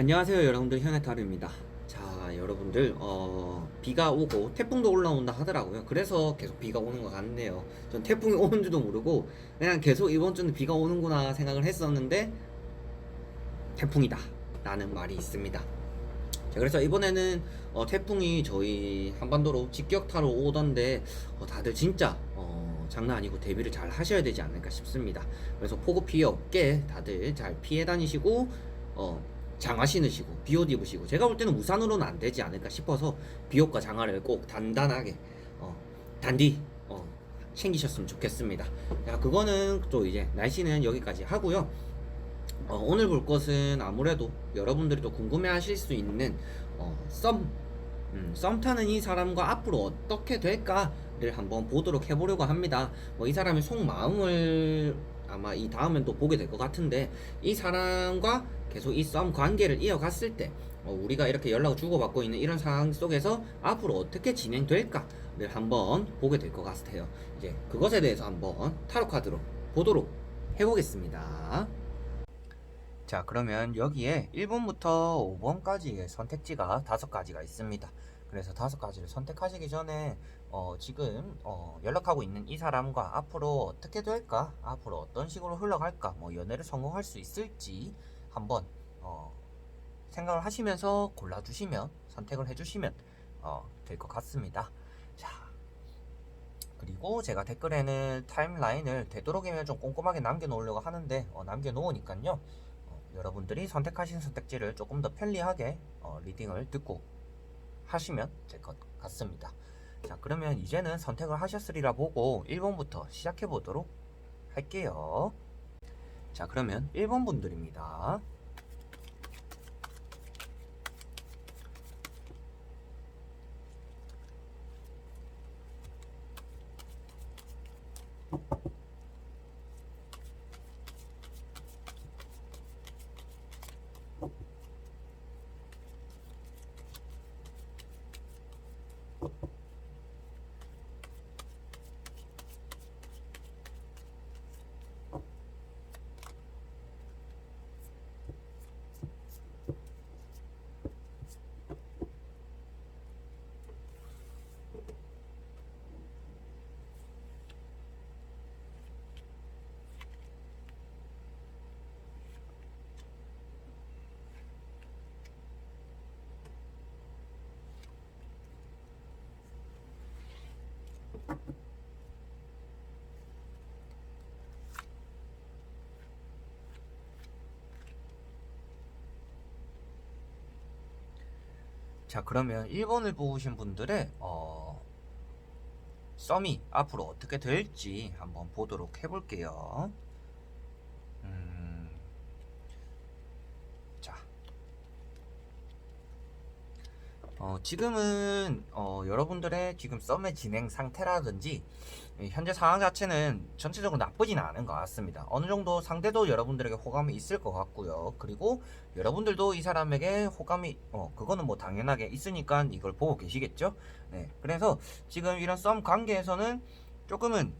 안녕하세요 여러분들. 현해타루입니다. 자 여러분들 어, 비가 오고 태풍도 올라온다 하더라고요. 그래서 계속 비가 오는 것 같네요. 전 태풍이 오는 줄도 모르고 그냥 계속 이번 주는 비가 오는구나 생각을 했었는데 태풍이다 라는 말이 있습니다. 자 그래서 이번에는 어, 태풍이 저희 한반도로 직격타로 오던데 어, 다들 진짜 어, 장난 아니고 대비를 잘 하셔야 되지 않을까 싶습니다. 그래서 폭우 피해 없게 다들 잘 피해 다니시고 어, 장화 신으시고 비옷 입으시고 제가 볼 때는 우산으로는 안 되지 않을까 싶어서 비옷과 장화를 꼭 단단하게 어, 단디 어, 챙기셨으면 좋겠습니다. 자 그거는 또 이제 날씨는 여기까지 하고요. 어, 오늘 볼 것은 아무래도 여러분들이 또 궁금해하실 수 있는 어, 썸, 음, 썸 타는 이 사람과 앞으로 어떻게 될까를 한번 보도록 해보려고 합니다. 뭐 이 사람의 속 마음을 아마 이 다음엔 또 보게 될 것 같은데 이 사람과 계속 이 썸 관계를 이어갔을 때 어, 우리가 이렇게 연락을 주고받고 있는 이런 상황 속에서 앞으로 어떻게 진행될까를 한번 보게 될 것 같아요. 이제 그것에 대해서 한번 타로 카드로 보도록 해보겠습니다. 자, 그러면 여기에 1번부터 5번까지의 선택지가 다섯 가지가 있습니다. 그래서 다섯 가지를 선택하시기 전에 어, 지금 어, 연락하고 있는 이 사람과 앞으로 어떻게 될까? 앞으로 어떤 식으로 흘러갈까? 뭐 연애를 성공할 수 있을지 한번 어, 생각을 하시면서 골라주시면 선택을 해주시면 어, 될 것 같습니다. 자, 그리고 제가 댓글에는 타임라인을 되도록이면 좀 꼼꼼하게 남겨놓으려고 하는데 어, 남겨놓으니까요. 어, 여러분들이 선택하신 선택지를 조금 더 편리하게 어, 리딩을 듣고 하시면 될 것 같습니다. 자, 그러면 이제는 선택을 하셨으리라 보고 1번부터 시작해 보도록 할게요. 자, 그러면 1번 분들입니다. 자, 그러면 1번을 뽑으신 분들의 어, 썸이 앞으로 어떻게 될지 한번 보도록 해볼게요. 음, 자, 어, 지금은 어, 여러분들의 지금 썸의 진행 상태라든지 이 현재 상황 자체는 전체적으로 나쁘진 않은 것 같습니다. 어느 정도 상대도 여러분들에게 호감이 있을 것 같고요. 그리고 여러분들도 이 사람에게 호감이 어 그거는 뭐 당연하게 있으니까 이걸 보고 계시겠죠. 네, 그래서 지금 이런 썸 관계에서는 조금은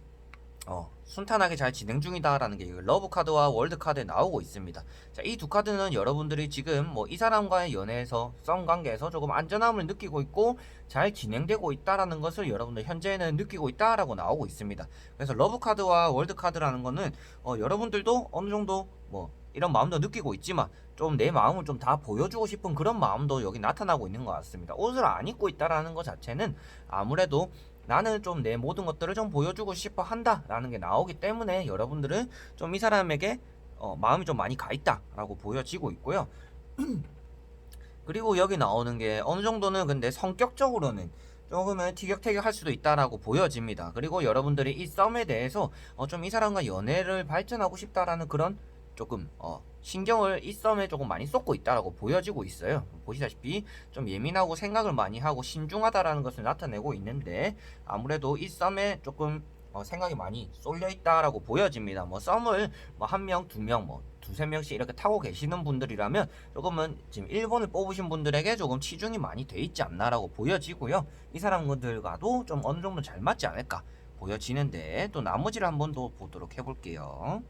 어, 순탄하게 잘 진행 중이다라는 게 러브 카드와 월드 카드에 나오고 있습니다. 자, 이 두 카드는 여러분들이 지금 뭐 이 사람과의 연애에서 썸 관계에서 조금 안전함을 느끼고 있고 잘 진행되고 있다라는 것을 여러분들 현재는 느끼고 있다라고 나오고 있습니다. 그래서 러브 카드와 월드 카드라는 거는 어, 여러분들도 어느 정도 뭐 이런 마음도 느끼고 있지만 좀 내 마음을 좀 다 보여주고 싶은 그런 마음도 여기 나타나고 있는 것 같습니다. 옷을 안 입고 있다라는 것 자체는 아무래도 나는 좀 내 모든 것들을 좀 보여주고 싶어 한다라는 게 나오기 때문에 여러분들은 좀 이 사람에게 어, 마음이 좀 많이 가 있다라고 보여지고 있고요. 그리고 여기 나오는 게 어느 정도는 근데 성격적으로는 조금은 티격태격할 수도 있다라고 보여집니다. 그리고 여러분들이 이 썸에 대해서 어, 좀 이 사람과 연애를 발전하고 싶다라는 그런 조금 어, 신경을 이 썸에 조금 많이 쏟고 있다라고 보여지고 있어요. 보시다시피 좀 예민하고 생각을 많이 하고 신중하다라는 것을 나타내고 있는데 아무래도 이 썸에 조금 어, 생각이 많이 쏠려 있다라고 보여집니다. 뭐 썸을 뭐 한 명, 두 명, 뭐 두세 명씩 이렇게 타고 계시는 분들이라면 조금은 지금 1번을 뽑으신 분들에게 조금 치중이 많이 돼 있지 않나라고 보여지고요. 이 사람들과도 좀 어느 정도 잘 맞지 않을까 보여지는데 또 나머지를 한번 더 보도록 해볼게요.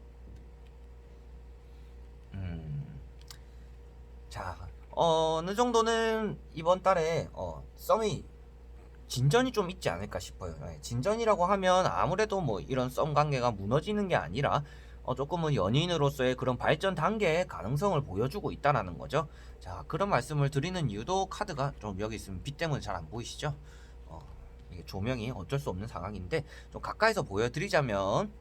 음, 자, 어, 어느 정도는 이번 달에 어, 썸이 진전이 좀 있지 않을까 싶어요. 네, 진전이라고 하면 아무래도 뭐 이런 썸 관계가 무너지는 게 아니라 어, 조금은 연인으로서의 그런 발전 단계의 가능성을 보여주고 있다라는 거죠. 자, 그런 말씀을 드리는 이유도 카드가 좀 여기 있으면 빛 때문에 잘 안 보이시죠? 어, 이게 조명이 어쩔 수 없는 상황인데 좀 가까이서 보여드리자면 자,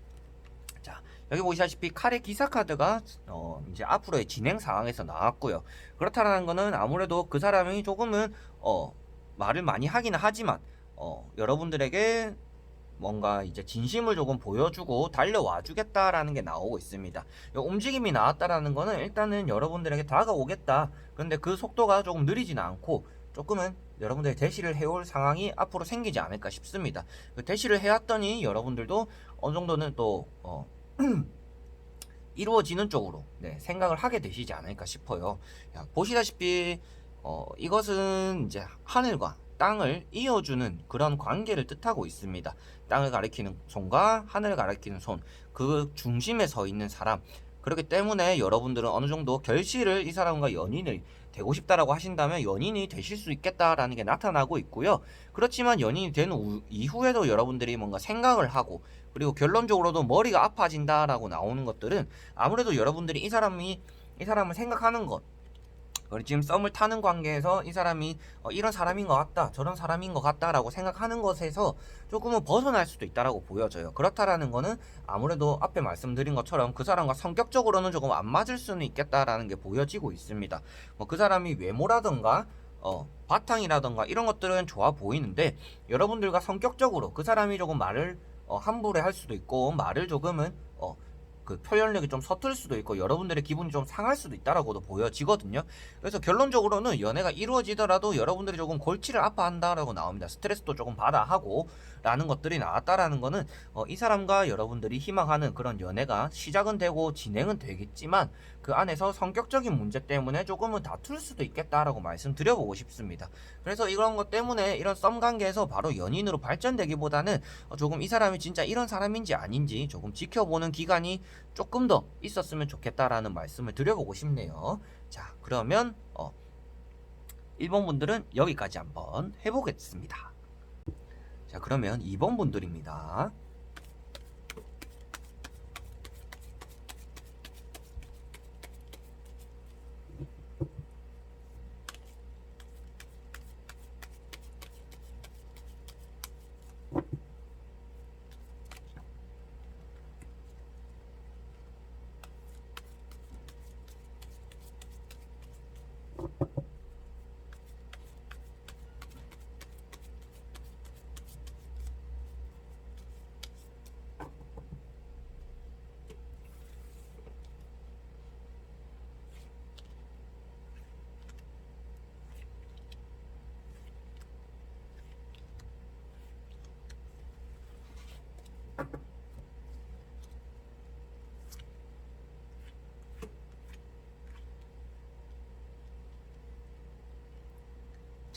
여기 보시다시피 칼의 기사 카드가 어, 이제 앞으로의 진행 상황에서 나왔고요. 그렇다는 거는 아무래도 그 사람이 조금은 어, 말을 많이 하기는 하지만 어, 여러분들에게 뭔가 이제 진심을 조금 보여주고 달려와 주겠다라는 게 나오고 있습니다. 이 움직임이 나왔다라는 거는 일단은 여러분들에게 다가오겠다. 근데 그 속도가 조금 느리지는 않고 조금은 여러분들의 대시를 해올 상황이 앞으로 생기지 않을까 싶습니다. 그 대시를 해왔더니 여러분들도 어느 정도는 또 어, 이루어지는 쪽으로 네, 생각을 하게 되시지 않을까 싶어요. 야, 보시다시피 어, 이것은 이제 하늘과 땅을 이어주는 그런 관계를 뜻하고 있습니다. 땅을 가리키는 손과 하늘을 가리키는 손, 그 중심에 서 있는 사람. 그렇기 때문에 여러분들은 어느 정도 결실을 이 사람과 연인을 되고 싶다라고 하신다면 연인이 되실 수 있겠다라는 게 나타나고 있고요. 그렇지만 연인이 된 우- 이후에도 여러분들이 뭔가 생각을 하고 그리고 결론적으로도 머리가 아파진다라고 나오는 것들은 아무래도 여러분들이 이 사람이 이 사람을 생각하는 것 그리고 지금 썸을 타는 관계에서 이 사람이 어, 이런 사람인 것 같다, 저런 사람인 것 같다라고 생각하는 것에서 조금은 벗어날 수도 있다라고 보여져요. 그렇다라는 거는 아무래도 앞에 말씀드린 것처럼 그 사람과 성격적으로는 조금 안 맞을 수는 있겠다라는 게 보여지고 있습니다. 뭐 그 사람이 외모라던가 어, 바탕이라던가 이런 것들은 좋아 보이는데 여러분들과 성격적으로 그 사람이 조금 말을 어, 함부로 할 수도 있고 말을 조금은 어, 그 표현력이 좀 서툴 수도 있고 여러분들의 기분이 좀 상할 수도 있다라고도 보여지거든요. 그래서 결론적으로는 연애가 이루어지더라도 여러분들이 조금 골치를 아파한다라고 나옵니다. 스트레스도 조금 받아 하고 라는 것들이 나왔다라는 거는 어, 이 사람과 여러분들이 희망하는 그런 연애가 시작은 되고 진행은 되겠지만 그 안에서 성격적인 문제 때문에 조금은 다툴 수도 있겠다라고 말씀드려보고 싶습니다. 그래서 이런 것 때문에 이런 썸 관계에서 바로 연인으로 발전되기보다는 어, 조금 이 사람이 진짜 이런 사람인지 아닌지 조금 지켜보는 기간이 조금 더 있었으면 좋겠다라는 말씀을 드려보고 싶네요. 자, 그러면 어, 1번 분들은 여기까지 한번 해보겠습니다. 자, 그러면 2번 분들입니다.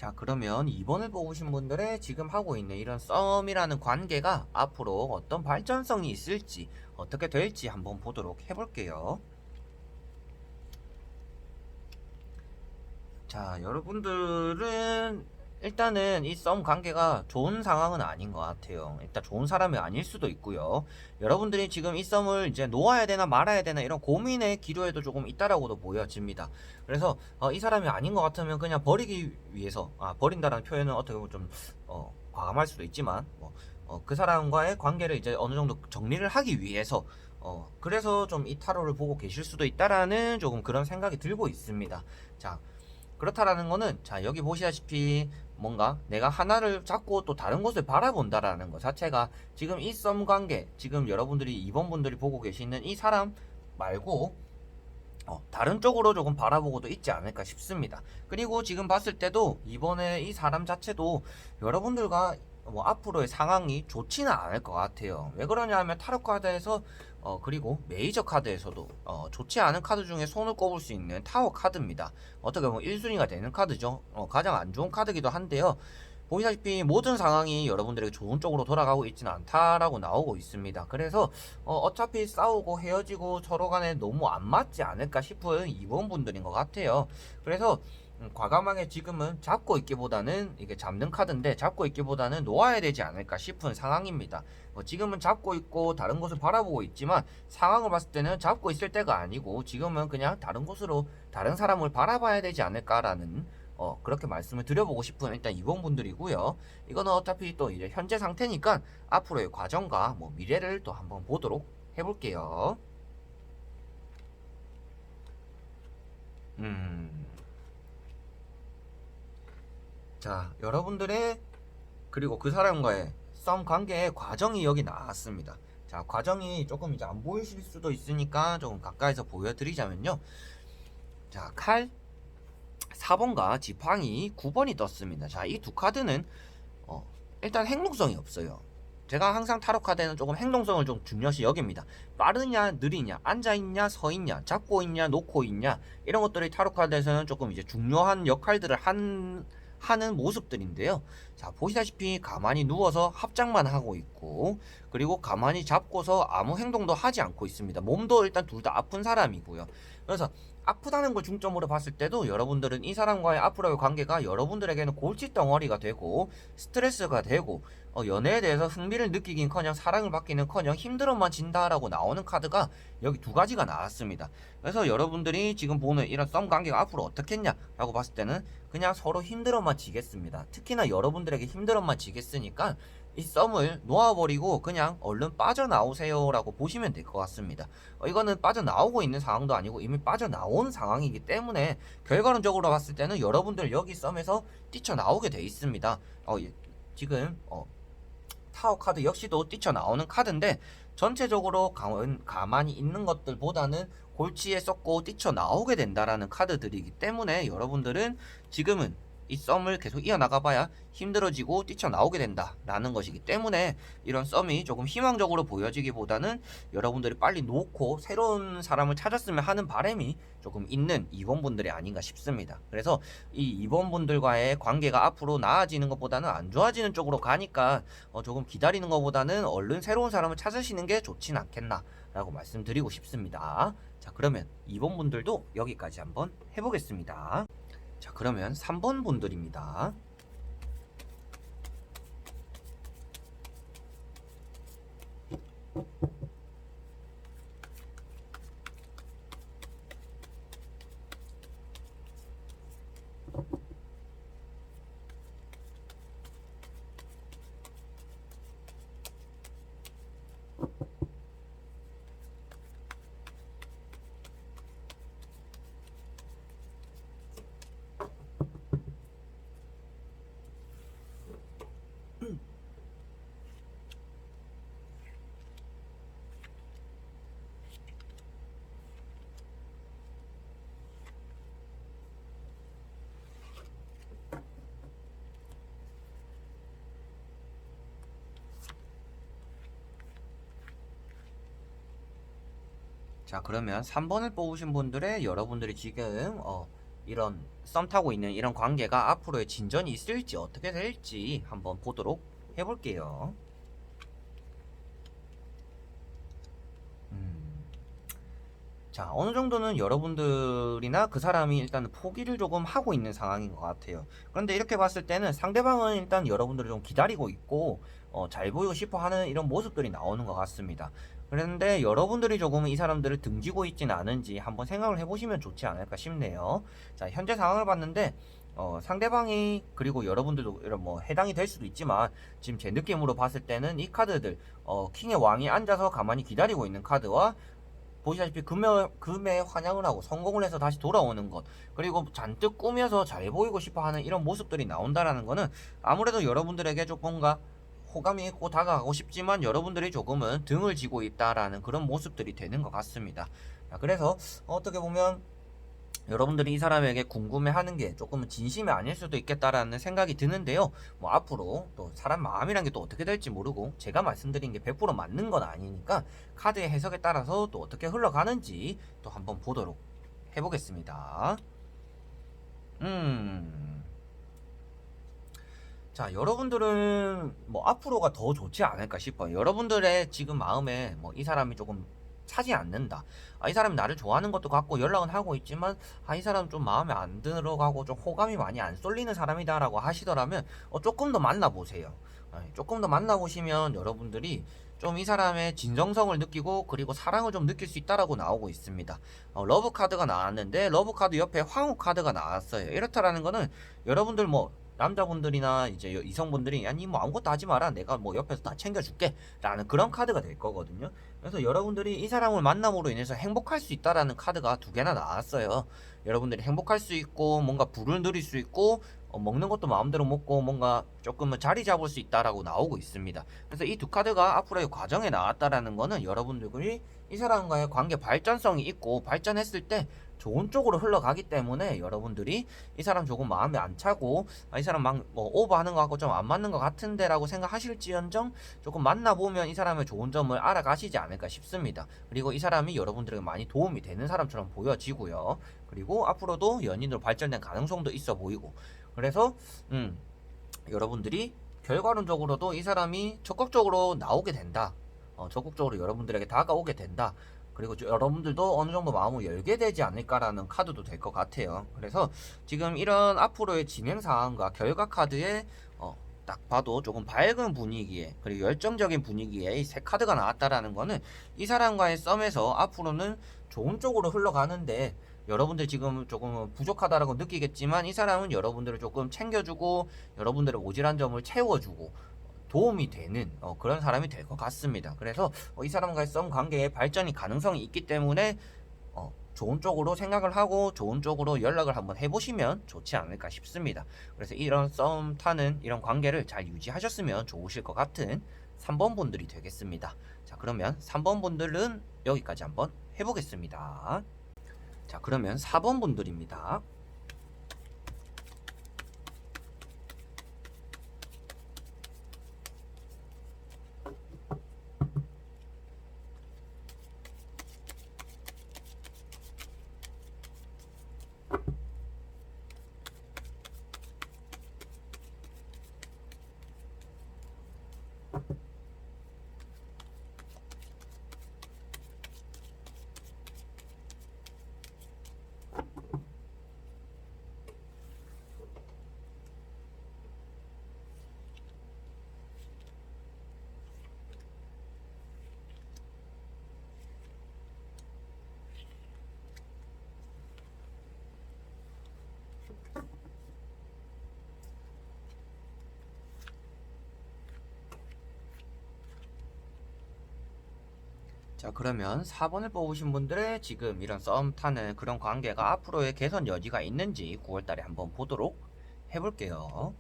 자, 그러면 2번을 뽑으신 분들의 지금 하고 있는 이런 썸이라는 관계가 앞으로 어떤 발전성이 있을지, 어떻게 될지 한번 보도록 해볼게요. 자, 여러분들은 일단은 이 썸 관계가 좋은 상황은 아닌 것 같아요. 일단 좋은 사람이 아닐 수도 있고요. 여러분들이 지금 이 썸을 이제 놓아야 되나 말아야 되나 이런 고민의 기로에도 조금 있다라고도 보여집니다. 그래서 어, 이 사람이 아닌 것 같으면 그냥 버리기 위해서 아, 버린다라는 표현은 어떻게 보면 좀 어, 과감할 수도 있지만 뭐, 어, 그 사람과의 관계를 이제 어느 정도 정리를 하기 위해서 어, 그래서 좀 이 타로를 보고 계실 수도 있다라는 조금 그런 생각이 들고 있습니다. 자, 그렇다라는 거는 자 여기 보시다시피 뭔가 내가 하나를 잡고 또 다른 곳을 바라본다라는 것 자체가 지금 이 썸 관계 지금 여러분들이 이번 분들이 보고 계시는 이 사람 말고 어, 다른 쪽으로 조금 바라보고도 있지 않을까 싶습니다. 그리고 지금 봤을 때도 이번에 이 사람 자체도 여러분들과 뭐 앞으로의 상황이 좋지는 않을 것 같아요. 왜 그러냐 하면 타로 카드에서 어 그리고 메이저 카드에서도 어 좋지 않은 카드 중에 손을 꼽을 수 있는 타워 카드입니다. 어떻게 보면 1순위가 되는 카드죠. 어 가장 안 좋은 카드기도 한데요. 보시다시피 모든 상황이 여러분들에게 좋은 쪽으로 돌아가고 있지는 않다라고 나오고 있습니다. 그래서 어, 어차피 싸우고 헤어지고 서로 간에 너무 안 맞지 않을까 싶은 이번 분들인 것 같아요. 그래서 음, 과감하게 지금은 잡고 있기보다는 이게 잡는 카드인데 잡고 있기보다는 놓아야 되지 않을까 싶은 상황입니다. 뭐 지금은 잡고 있고 다른 곳을 바라보고 있지만 상황을 봤을 때는 잡고 있을 때가 아니고 지금은 그냥 다른 곳으로 다른 사람을 바라봐야 되지 않을까라는 어 그렇게 말씀을 드려보고 싶은 일단 이번 분들이고요. 이거는 어차피 또 이제 현재 상태니까 앞으로의 과정과 뭐 미래를 또 한번 보도록 해볼게요. 음. 자, 여러분들의 그리고 그 사람과의 썸 관계의 과정이 여기 나왔습니다. 자, 과정이 조금 이제 안 보이실 수도 있으니까 조금 가까이서 보여드리자면요. 자, 칼 4번과 지팡이 9번이 떴습니다. 자, 이 두 카드는 어, 일단 행동성이 없어요. 제가 항상 타로 카드에는 조금 행동성을 좀 중요시 여깁니다. 빠르냐, 느리냐, 앉아 있냐, 서 있냐, 잡고 있냐, 놓고 있냐 이런 것들이 타로 카드에서는 조금 이제 중요한 역할들을 한 하는 모습들인데요. 자, 보시다시피 가만히 누워서 합장만 하고 있고, 그리고 가만히 잡고서 아무 행동도 하지 않고 있습니다. 몸도 일단 둘 다 아픈 사람이고요. 그래서 아프다는 걸 중점으로 봤을 때도 여러분들은 이 사람과의 앞으로의 관계가 여러분들에게는 골치 덩어리가 되고 스트레스가 되고 어, 연애에 대해서 흥미를 느끼긴커녕 사랑을 받기는커녕 힘들어만 진다라고 나오는 카드가 여기 두 가지가 나왔습니다. 그래서 여러분들이 지금 보는 이런 썸 관계가 앞으로 어떻겠냐라고 봤을 때는 그냥 서로 힘들어만 지겠습니다. 특히나 여러분들에게 힘들어만 지겠으니까 이 썸을 놓아버리고 그냥 얼른 빠져나오세요라고 보시면 될 것 같습니다. 어, 이거는 빠져나오고 있는 상황도 아니고 이미 빠져나온 상황이기 때문에 결과론적으로 봤을 때는 여러분들 여기 썸에서 뛰쳐나오게 돼 있습니다. 어, 예, 지금 어, 타워 카드 역시도 뛰쳐나오는 카드인데 전체적으로 가, 가만히 있는 것들보다는 골치에 썩고 뛰쳐나오게 된다라는 카드들이기 때문에 여러분들은 지금은 이 썸을 계속 이어나가봐야 힘들어지고 뛰쳐나오게 된다 라는 것이기 때문에 이런 썸이 조금 희망적으로 보여지기보다는 여러분들이 빨리 놓고 새로운 사람을 찾았으면 하는 바람이 조금 있는 2번 분들이 아닌가 싶습니다. 그래서 이 2번 분들과의 관계가 앞으로 나아지는 것보다는 안 좋아지는 쪽으로 가니까 어 조금 기다리는 것보다는 얼른 새로운 사람을 찾으시는 게 좋진 않겠나 라고 말씀드리고 싶습니다. 자 그러면 2번 분들도 여기까지 한번 해보겠습니다. 자, 그러면 3번 분들입니다. 자, 그러면 3번을 뽑으신 분들의 여러분들이 지금 어, 이런 썸 타고 있는 이런 관계가 앞으로의 진전이 있을지 어떻게 될지 한번 보도록 해볼게요. 음. 자, 어느 정도는 여러분들이나 그 사람이 일단 포기를 조금 하고 있는 상황인 것 같아요. 그런데 이렇게 봤을 때는 상대방은 일단 여러분들을 좀 기다리고 있고, 어, 잘 보이고 싶어 하는 이런 모습들이 나오는 것 같습니다. 그런데 여러분들이 조금 이 사람들을 등지고 있지는 않은지 한번 생각을 해보시면 좋지 않을까 싶네요. 자, 현재 상황을 봤는데, 어, 상대방이 그리고 여러분들도 이런 뭐 해당이 될 수도 있지만 지금 제 느낌으로 봤을 때는 이 카드들 어, 킹의 왕이 앉아서 가만히 기다리고 있는 카드와 보시다시피 금에, 금에 환영을 하고 성공을 해서 다시 돌아오는 것 그리고 잔뜩 꾸며서 잘 보이고 싶어 하는 이런 모습들이 나온다라는 거는 아무래도 여러분들에게 좀 뭔가 호감이 있고 다가가고 싶지만 여러분들이 조금은 등을 지고 있다라는 그런 모습들이 되는 것 같습니다. 그래서 어떻게 보면 여러분들이 이 사람에게 궁금해하는 게 조금은 진심이 아닐 수도 있겠다라는 생각이 드는데요. 뭐 앞으로 또 사람 마음이란 게 또 어떻게 될지 모르고 제가 말씀드린 게 100% 맞는 건 아니니까 카드의 해석에 따라서 또 어떻게 흘러가는지 또 한번 보도록 해보겠습니다. 음. 자, 여러분들은 뭐 앞으로가 더 좋지 않을까 싶어요. 여러분들의 지금 마음에 뭐 이 사람이 조금 차지 않는다. 아, 이 사람이 나를 좋아하는 것도 같고 연락은 하고 있지만 아, 이 사람 좀 마음에 안 들어가고 좀 호감이 많이 안 쏠리는 사람이다라고 하시더라면 어, 조금 더 만나보세요. 아, 조금 더 만나보시면 여러분들이 좀 이 사람의 진정성을 느끼고 그리고 사랑을 좀 느낄 수 있다라고 나오고 있습니다. 어, 러브 카드가 나왔는데 러브 카드 옆에 황후 카드가 나왔어요. 이렇다라는 거는 여러분들 뭐 남자분들이나 이제 여- 이성분들이 아니 뭐 아무것도 하지 마라. 내가 뭐 옆에서 다 챙겨줄게. 라는 그런 카드가 될 거거든요. 그래서 여러분들이 이 사람을 만남으로 인해서 행복할 수 있다라는 카드가 두 개나 나왔어요. 여러분들이 행복할 수 있고 뭔가 불을 누릴 수 있고 어, 먹는 것도 마음대로 먹고 뭔가 조금은 자리 잡을 수 있다라고 나오고 있습니다. 그래서 이 두 카드가 앞으로의 과정에 나왔다라는 거는 여러분들이 이 사람과의 관계 발전성이 있고 발전했을 때 좋은 쪽으로 흘러가기 때문에 여러분들이 이 사람 조금 마음에 안 차고 아, 이 사람 막 뭐 오버하는 것 같고 좀 안 맞는 것 같은데라고 생각하실지언정 조금 만나보면 이 사람의 좋은 점을 알아가시지 않을까 싶습니다. 그리고 이 사람이 여러분들에게 많이 도움이 되는 사람처럼 보여지고요. 그리고 앞으로도 연인으로 발전된 가능성도 있어 보이고 그래서 음 여러분들이 결과론적으로도 이 사람이 적극적으로 나오게 된다. 어, 적극적으로 여러분들에게 다가오게 된다. 그리고 저- 여러분들도 어느 정도 마음을 열게 되지 않을까라는 카드도 될 것 같아요. 그래서 지금 이런 앞으로의 진행 상황과 결과 카드에 어, 딱 봐도 조금 밝은 분위기에 그리고 열정적인 분위기에 이 세 카드가 나왔다라는 거는 이 사람과의 썸에서 앞으로는 좋은 쪽으로 흘러가는데 여러분들 지금 조금 부족하다라고 느끼겠지만 이 사람은 여러분들을 조금 챙겨주고 여러분들의 모질한 점을 채워주고 도움이 되는 어, 그런 사람이 될 것 같습니다. 그래서 어, 이 사람과의 썸 관계에 발전이 가능성이 있기 때문에 어, 좋은 쪽으로 생각을 하고 좋은 쪽으로 연락을 한번 해보시면 좋지 않을까 싶습니다. 그래서 이런 썸 타는 이런 관계를 잘 유지하셨으면 좋으실 것 같은 3번 분들이 되겠습니다. 자, 그러면 3번 분들은 여기까지 한번 해보겠습니다. 자, 그러면 4번 분들입니다. 자, 그러면 4번을 뽑으신 분들의 지금 이런 썸 타는 그런 관계가 앞으로의 개선 여지가 있는지 9월달에 한번 보도록 해볼게요.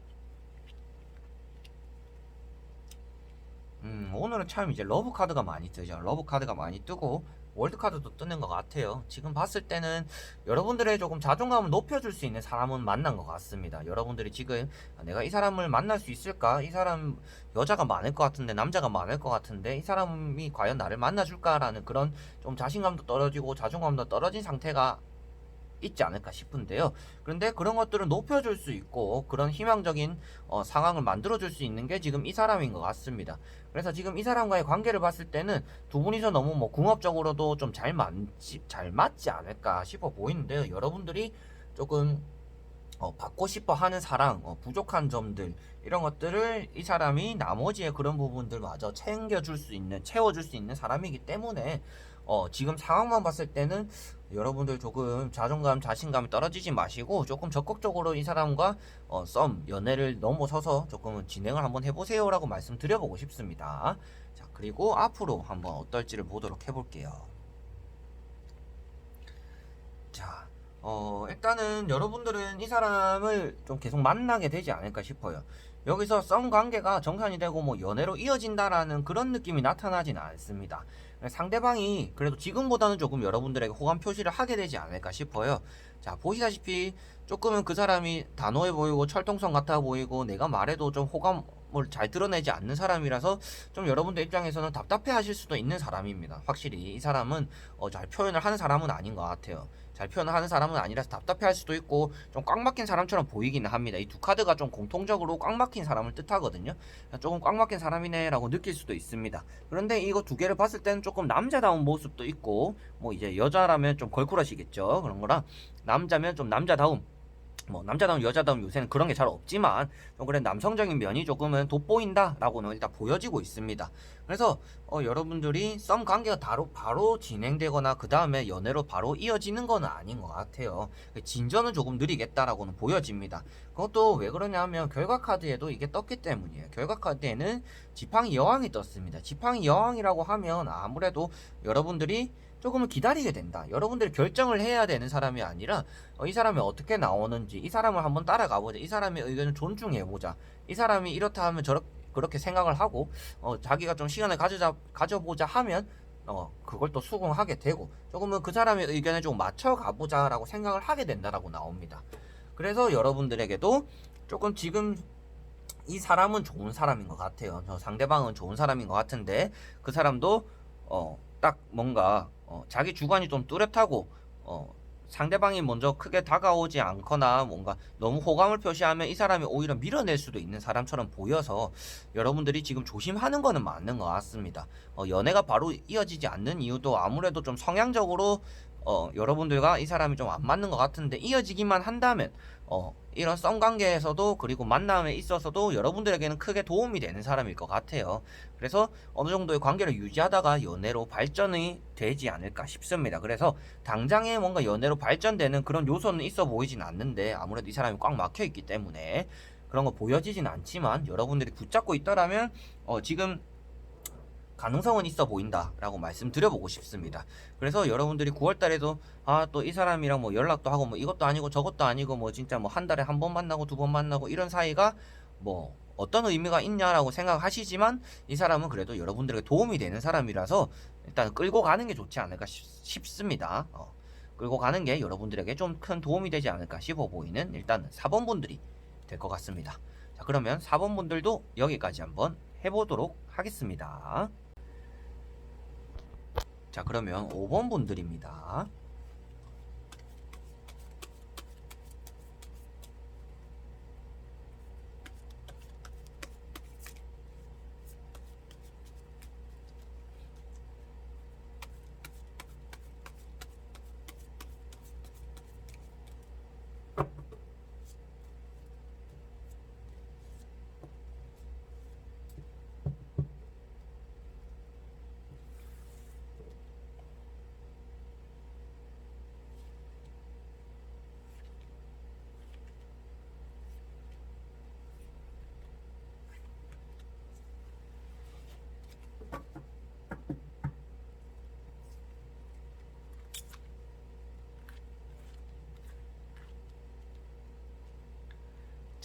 음, 오늘은 참 이제 러브 카드가 많이 뜨죠. 러브 카드가 많이 뜨고 월드 카드도 뜨는 것 같아요. 지금 봤을 때는 여러분들의 조금 자존감을 높여줄 수 있는 사람은 만난 것 같습니다. 여러분들이 지금 아, 내가 이 사람을 만날 수 있을까? 이 사람 여자가 많을 것 같은데 남자가 많을 것 같은데 이 사람이 과연 나를 만나줄까라는 그런 좀 자신감도 떨어지고 자존감도 떨어진 상태가 있지 않을까 싶은데요. 그런데 그런 것들을 높여줄 수 있고 그런 희망적인 어, 상황을 만들어줄 수 있는 게 지금 이 사람인 것 같습니다. 그래서 지금 이 사람과의 관계를 봤을 때는 두 분이서 너무 뭐 궁합적으로도 좀 잘 맞지 잘 맞지 않을까 싶어 보이는데요. 여러분들이 조금 어, 받고 싶어 하는 사랑, 어, 부족한 점들, 이런 것들을 이 사람이 나머지의 그런 부분들마저 챙겨줄 수 있는, 채워줄 수 있는 사람이기 때문에, 어, 지금 상황만 봤을 때는 여러분들 조금 자존감, 자신감이 떨어지지 마시고 조금 적극적으로 이 사람과 어, 썸, 연애를 넘어서서 조금 진행을 한번 해보세요라고 말씀드려보고 싶습니다. 자, 그리고 앞으로 한번 어떨지를 보도록 해볼게요. 자, 어, 일단은 여러분들은 이 사람을 좀 계속 만나게 되지 않을까 싶어요. 여기서 썸 관계가 정산이 되고 뭐 연애로 이어진다라는 그런 느낌이 나타나지는 않습니다. 상대방이 그래도 지금보다는 조금 여러분들에게 호감 표시를 하게 되지 않을까 싶어요. 자, 보시다시피 조금은 그 사람이 단호해 보이고 철통성 같아 보이고 내가 말해도 좀 호감 마음을 잘 드러내지 않는 사람이라서 좀 여러분들 입장에서는 답답해 하실 수도 있는 사람입니다. 확실히 이 사람은 어, 잘 표현을 하는 사람은 아닌 것 같아요. 잘 표현을 하는 사람은 아니라서 답답해할 수도 있고 좀 꽉 막힌 사람처럼 보이기는 합니다. 이 두 카드가 좀 공통적으로 꽉 막힌 사람을 뜻하거든요. 조금 꽉 막힌 사람이네라고 느낄 수도 있습니다. 그런데 이거 두 개를 봤을 때는 조금 남자다운 모습도 있고 뭐 이제 여자라면 좀 걸크러시겠죠. 그런 거랑 남자면 좀 남자다움 뭐 남자다움 여자다움 요새는 그런 게 잘 없지만 좀 그래 남성적인 면이 조금은 돋보인다라고는 일단 보여지고 있습니다. 그래서 어, 여러분들이 썸 관계가 바로 바로 진행되거나 그 다음에 연애로 바로 이어지는 건 아닌 것 같아요. 진전은 조금 느리겠다라고는 보여집니다. 그것도 왜 그러냐면 결과 카드에도 이게 떴기 때문이에요. 결과 카드에는 지팡이 여왕이 떴습니다. 지팡이 여왕이라고 하면 아무래도 여러분들이 조금은 기다리게 된다. 여러분들이 결정을 해야 되는 사람이 아니라 어, 이 사람이 어떻게 나오는지 이 사람을 한번 따라가 보자. 이 사람의 의견을 존중해 보자. 이 사람이 이렇다 하면 저렇게 그렇게 생각을 하고 어, 자기가 좀 시간을 가져자 가져보자 하면 어 그걸 또 수긍하게 되고 조금은 그 사람의 의견에 좀 맞춰 가보자라고 생각을 하게 된다라고 나옵니다. 그래서 여러분들에게도 조금 지금 이 사람은 좋은 사람인 것 같아요. 저 상대방은 좋은 사람인 것 같은데 그 사람도 어 딱 뭔가 어, 자기 주관이 좀 뚜렷하고 어, 상대방이 먼저 크게 다가오지 않거나 뭔가 너무 호감을 표시하면 이 사람이 오히려 밀어낼 수도 있는 사람처럼 보여서 여러분들이 지금 조심하는 거는 맞는 것 같습니다. 어, 연애가 바로 이어지지 않는 이유도 아무래도 좀 성향적으로 어, 여러분들과 이 사람이 좀 안 맞는 것 같은데 이어지기만 한다면 어, 이런 썸 관계에서도 그리고 만남에 있어서도 여러분들에게는 크게 도움이 되는 사람일 것 같아요. 그래서 어느 정도의 관계를 유지하다가 연애로 발전이 되지 않을까 싶습니다. 그래서 당장에 뭔가 연애로 발전되는 그런 요소는 있어 보이진 않는데 아무래도 이 사람이 꽉 막혀 있기 때문에 그런 거 보여지진 않지만 여러분들이 붙잡고 있더라면 어, 지금 가능성은 있어 보인다라고 말씀드려보고 싶습니다. 그래서 여러분들이 9월달에도 아 또 이 사람이랑 뭐 연락도 하고 뭐 이것도 아니고 저것도 아니고 뭐 진짜 뭐 한 달에 한 번 만나고 두 번 만나고 이런 사이가 뭐 어떤 의미가 있냐라고 생각하시지만 이 사람은 그래도 여러분들에게 도움이 되는 사람이라서 일단 끌고 가는 게 좋지 않을까 싶, 습니다 어, 끌고 가는 게 여러분들에게 좀 큰 도움이 되지 않을까 싶어 보이는 일단 4번 분들이 될 것 같습니다. 자 그러면 4번 분들도 여기까지 한번 해보도록 하겠습니다. 자 그러면 5번 분들입니다.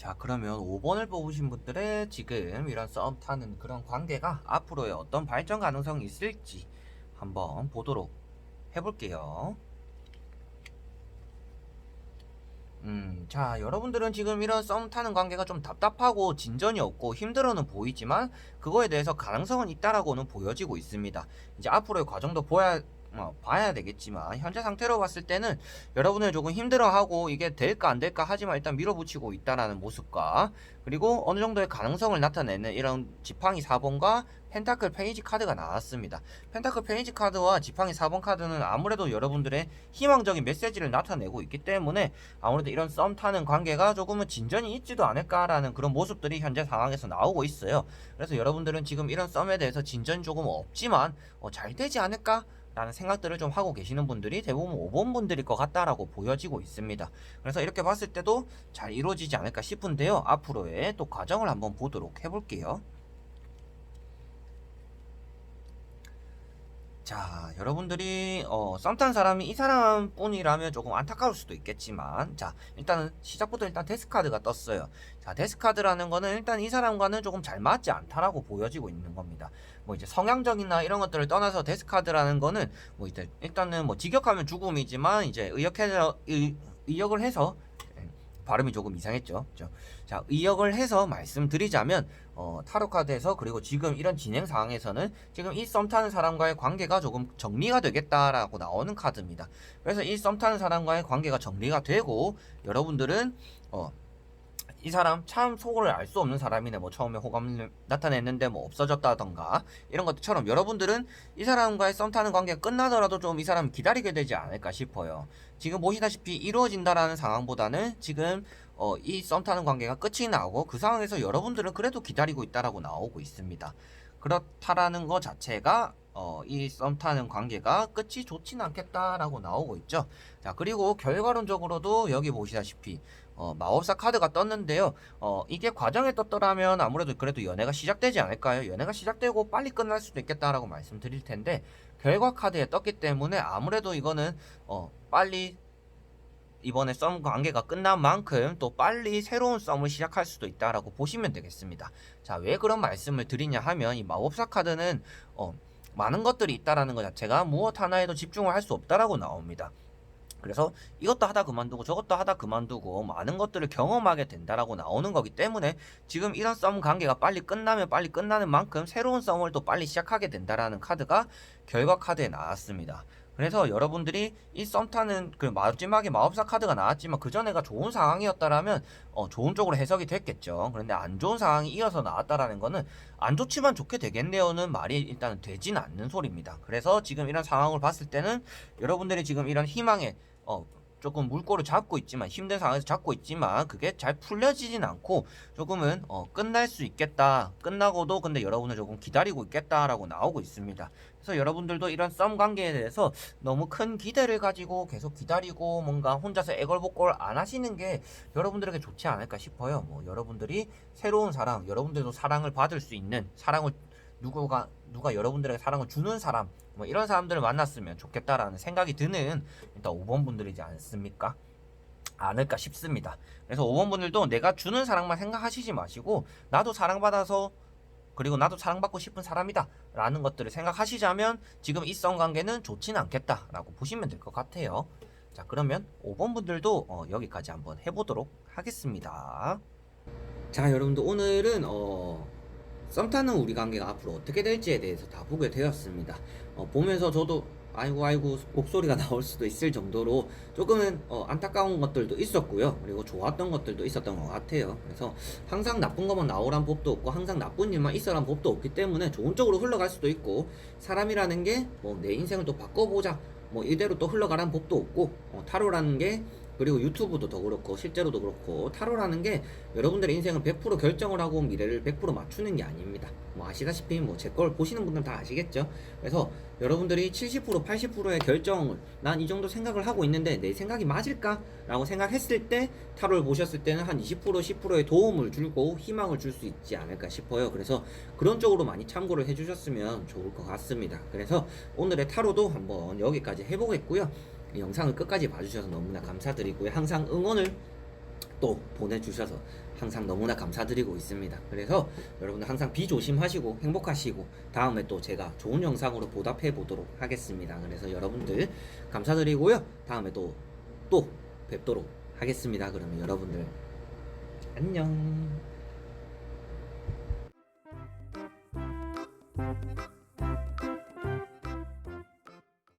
자 그러면 5번을 뽑으신 분들의 지금 이런 썸 타는 그런 관계가 앞으로의 어떤 발전 가능성이 있을지 한번 보도록 해볼게요. 음, 자, 여러분들은 지금 이런 썸 타는 관계가 좀 답답하고 진전이 없고 힘들어는 보이지만 그거에 대해서 가능성은 있다라고는 보여지고 있습니다. 이제 앞으로의 과정도 보야 어, 봐야 되겠지만 현재 상태로 봤을 때는 여러분을 조금 힘들어하고 이게 될까 안 될까 하지만 일단 밀어붙이고 있다라는 모습과 그리고 어느 정도의 가능성을 나타내는 이런 지팡이 4번과 펜타클 페이지 카드가 나왔습니다. 펜타클 페이지 카드와 지팡이 4번 카드는 아무래도 여러분들의 희망적인 메시지를 나타내고 있기 때문에 아무래도 이런 썸 타는 관계가 조금은 진전이 있지도 않을까라는 그런 모습들이 현재 상황에서 나오고 있어요. 그래서 여러분들은 지금 이런 썸에 대해서 진전이 조금 없지만 어, 잘 되지 않을까? 라는 생각들을 좀 하고 계시는 분들이 대부분 5번 분들일 것 같다라고 보여지고 있습니다. 그래서 이렇게 봤을 때도 잘 이루어지지 않을까 싶은데요. 앞으로의 또 과정을 한번 보도록 해볼게요. 자, 여러분들이 어, 썸탄 사람이 이 사람뿐이라면 조금 안타까울 수도 있겠지만, 자, 일단은 시작부터 일단 데스카드가 떴어요. 자, 데스카드라는 거는 일단 이 사람과는 조금 잘 맞지 않다라고 보여지고 있는 겁니다. 뭐 이제 성향적이나 이런 것들을 떠나서 데스카드라는 거는 뭐 이제 일단은 뭐 직역하면 죽음이지만 이제 의역해서 의, 의역을 해서 발음이 조금 이상했죠. 그죠? 자, 의역을 해서 말씀드리자면 어, 타로 카드에서 그리고 지금 이런 진행 상황에서는 지금 이 썸 타는 사람과의 관계가 조금 정리가 되겠다라고 나오는 카드입니다. 그래서 이 썸 타는 사람과의 관계가 정리가 되고 여러분들은 어, 이 사람 참 속을 알 수 없는 사람이네. 뭐 처음에 호감 나타냈는데 뭐 없어졌다던가 이런 것처럼 여러분들은 이 사람과의 썸 타는 관계가 끝나더라도 좀 이 사람 기다리게 되지 않을까 싶어요. 지금 보시다시피 이루어진다라는 상황보다는 지금 어, 이 썸 타는 관계가 끝이 나고 그 상황에서 여러분들은 그래도 기다리고 있다라고 나오고 있습니다. 그렇다라는 것 자체가 어, 이 썸 타는 관계가 끝이 좋진 않겠다라고 나오고 있죠. 자, 그리고 결과론적으로도 여기 보시다시피 어, 마법사 카드가 떴는데요. 어, 이게 과정에 떴더라면 아무래도 그래도 연애가 시작되지 않을까요? 연애가 시작되고 빨리 끝날 수도 있겠다라고 말씀드릴 텐데 결과 카드에 떴기 때문에 아무래도 이거는 어, 빨리 이번에 썸 관계가 끝난 만큼 또 빨리 새로운 썸을 시작할 수도 있다라고 보시면 되겠습니다. 자, 왜 그런 말씀을 드리냐 하면 이 마법사 카드는 어, 많은 것들이 있다라는 것 자체가 무엇 하나에도 집중을 할 수 없다라고 나옵니다. 그래서 이것도 하다 그만두고 저것도 하다 그만두고 많은 것들을 경험하게 된다라고 나오는 거기 때문에 지금 이런 썸 관계가 빨리 끝나면 빨리 끝나는 만큼 새로운 썸을 또 빨리 시작하게 된다라는 카드가 결과 카드에 나왔습니다. 그래서 여러분들이 이 썸 타는 그 마지막에 마법사 카드가 나왔지만 그 전에가 좋은 상황이었다라면 어, 좋은 쪽으로 해석이 됐겠죠. 그런데 안 좋은 상황이 이어서 나왔다라는 거는 안 좋지만 좋게 되겠네요는 말이 일단은 되진 않는 소리입니다. 그래서 지금 이런 상황을 봤을 때는 여러분들이 지금 이런 희망에 어, 조금 물꼬를 잡고 있지만 힘든 상황에서 잡고 있지만 그게 잘 풀려지진 않고 조금은 어, 끝날 수 있겠다. 끝나고도 근데 여러분을 조금 기다리고 있겠다라고 나오고 있습니다. 그래서 여러분들도 이런 썸 관계에 대해서 너무 큰 기대를 가지고 계속 기다리고 뭔가 혼자서 애걸복걸 안 하시는 게 여러분들에게 좋지 않을까 싶어요. 뭐 여러분들이 새로운 사랑, 여러분들도 사랑을 받을 수 있는 사랑을 누구가 누가 여러분들에게 사랑을 주는 사람 뭐 이런 사람들을 만났으면 좋겠다라는 생각이 드는 일단 5번 분들이지 않습니까? 않을까 싶습니다. 그래서 5번 분들도 내가 주는 사랑만 생각하시지 마시고 나도 사랑받아서 그리고 나도 사랑받고 싶은 사람이다 라는 것들을 생각하시자면 지금 이 썸 관계는 좋지는 않겠다 라고 보시면 될 것 같아요. 자 그러면 5번 분들도 어, 여기까지 한번 해보도록 하겠습니다. 자 여러분들 오늘은 어, 썸 타는 우리 관계가 앞으로 어떻게 될지에 대해서 다 보게 되었습니다. 어, 보면서 저도 아이고 아이고 목소리가 나올 수도 있을 정도로 조금은 어, 안타까운 것들도 있었고요. 그리고 좋았던 것들도 있었던 것 같아요. 그래서 항상 나쁜 것만 나오란 법도 없고 항상 나쁜 일만 있어란 법도 없기 때문에 좋은 쪽으로 흘러갈 수도 있고 사람이라는 게 뭐 내 인생을 또 바꿔보자 뭐 이대로 또 흘러가란 법도 없고 어, 타로라는 게 그리고 유튜브도 더 그렇고 실제로도 그렇고 타로라는 게 여러분들의 인생을 100% 결정을 하고 미래를 100% 맞추는 게 아닙니다. 뭐 아시다시피 뭐 제 걸 보시는 분들 다 아시겠죠? 그래서 여러분들이 70% 80%의 결정을 난 이 정도 생각을 하고 있는데 내 생각이 맞을까? 라고 생각했을 때 타로를 보셨을 때는 한 20% 10%의 도움을 주고 희망을 줄 수 있지 않을까 싶어요. 그래서 그런 쪽으로 많이 참고를 해주셨으면 좋을 것 같습니다. 그래서 오늘의 타로도 한번 여기까지 해보겠고요. 영상을 끝까지 봐주셔서 너무나 감사드리고요. 항상 응원을 또 보내주셔서 항상 너무나 감사드리고 있습니다. 그래서 여러분들 항상 비 조심하시고 행복하시고 다음에 또 제가 좋은 영상으로 보답해 보도록 하겠습니다. 그래서 여러분들 감사드리고요. 다음에 또, 또 뵙도록 하겠습니다. 그러면 여러분들 안녕.